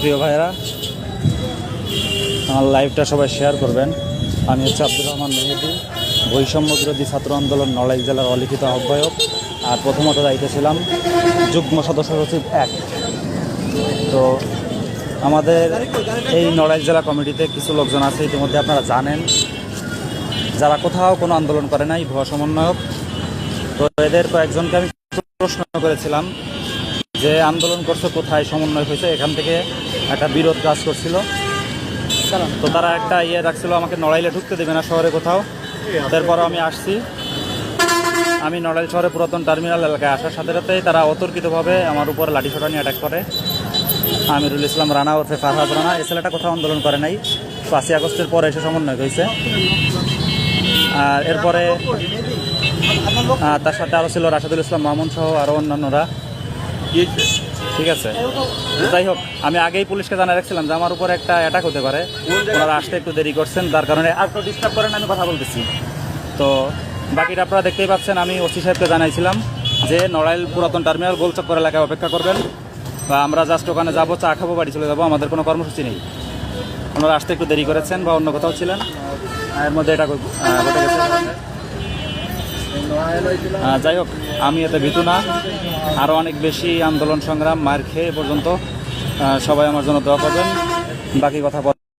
প্রিয় ভাইয়েরা, আমার লাইভটা সবাই শেয়ার করবেন। আমি হচ্ছে আব্দুর রহমান মেহেদি, বৈষম্য বিরোধী ছাত্র আন্দোলন নড়াইল জেলার অলিখিত আহ্বায়ক। আর প্রথমত দায়িত্বে ছিলাম যুগ্ম সদস্য সচিব এক। তো আমাদের এই নড়াইল জেলা কমিটিতে কিছু লোকজন আছে, ইতিমধ্যে আপনারা জানেন। যারা কোথাও কোনো আন্দোলন করে নাই, ভুয়া সমন্বয়ক। তো এদের কয়েকজনকে আমি প্রশ্ন করেছিলাম যে আন্দোলন করছে কোথায় সমন্বয় হয়েছে এখান থেকে একটা বিরোধ কাজ করছিল। তো তারা একটা ইয়ে রাখছিল আমাকে নড়াইলে ঢুকতে দেবে না শহরে কোথাও। তারপর আমি আসছি। আমি নড়াইল শহরে পুরাতন টার্মিনাল এলাকায় আসার সাথে সাথেই তারা অতর্কিতভাবে আমার উপর লাঠিসোটা নিয়ে অ্যাটাক করে। আমিরুল ইসলাম রানা ওরফে ফারহাদ রানা এই ছেলেটা কোথাও আন্দোলন করে নাই। পাঁচই আগস্টের পরে এসে সমন্বয় হয়েছে। আর এরপরে তার সাথে আরও ছিল রাশেদুল ইসলাম মামুন সহ আরও অন্যান্যরা। ঠিক আছে? যাই হোক, আমি আগেই পুলিশকে জানা রাখছিলাম যে আমার উপর একটা অ্যাটাক হতে পারে। ওনারা আসতে একটু দেরি করছেন তার কারণে আর তো ডিস্টার্ব করেন আমি কথা বলতেছি। তো বাকিটা আপনারা দেখতেই পাচ্ছেন, আমি ওসি সাহেবকে জানাইছিলাম যে নড়াইল পুরাতন টার্মিনাল গোলচক্কর এলাকায় অপেক্ষা করবেন বা আমরা জাস্ট ওখানে যাব, চা খাব, বাড়ি চলে যাব, আমাদের কোনো কর্মসূচি নেই। ওনারা আসতে একটু দেরি করেছেন বা অন্য কোথাও ছিলেন। এর মধ্যে এটা ঘটে গেছে। যাই হোক, আমি এতে ভীতু না। আরও অনেক বেশি আন্দোলন সংগ্রাম, মার খেয়ে পর্যন্ত সবাই আমার জন্য দোয়া করবেন। বাকি কথা